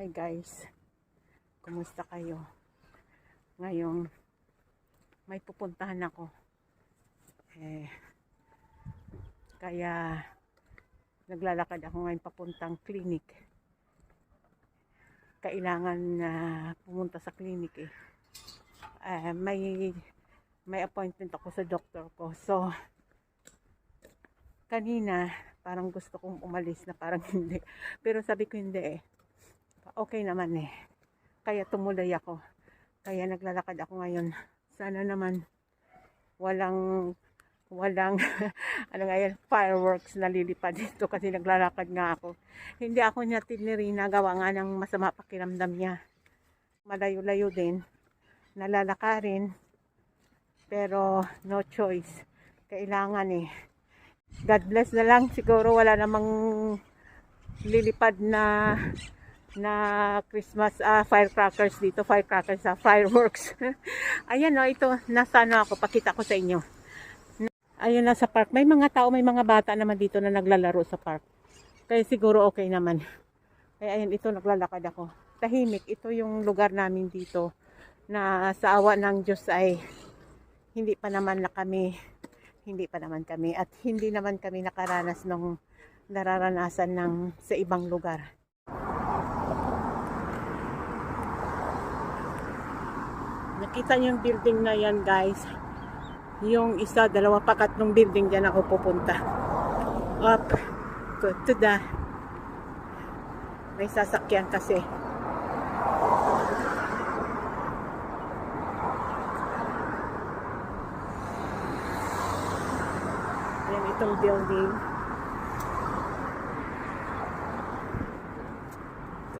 Hi guys, kumusta kayo? Ngayong may pupuntahan ako. Eh, kaya naglalakad ako ngayon papuntang clinic. Kailangan na pumunta sa clinic eh. Eh, may may appointment ako sa doktor ko. So, kanina, parang gusto kong umalis na parang hindi. Pero sabi ko hindi eh. Okay naman eh. Kaya tumuloy ako. Kaya naglalakad ako ngayon. Sana naman walang walang ano nga yan, fireworks na lilipad dito kasi naglalakad nga ako. Hindi ako niya tinirina gawa nga ng masama pakiramdam niya. Malayo-layo din. Nalalakarin. Pero no choice. Kailangan eh. God bless na lang. Siguro wala namang lilipad na na Christmas ah, firecrackers dito. Firecrackers sa fireworks. Ayan o, ito. Nasa ano ako. Pakita ko sa inyo. Ayun na sa park. May mga tao, may mga bata naman dito na naglalaro sa park. Kaya siguro okay naman. Kaya ayun, ito naglalakad ako. Tahimik. Ito yung lugar namin dito na sa awa ng Diyos ay hindi pa naman na kami hindi pa naman kami at hindi naman kami nakaranas ng nararanasan ng sa ibang lugar. Nakita niyo yung building na yan guys. Yung isa, dalawa pa katlong building dyan ako pupunta. Up to the may sasakyan kasi. Yan itong building.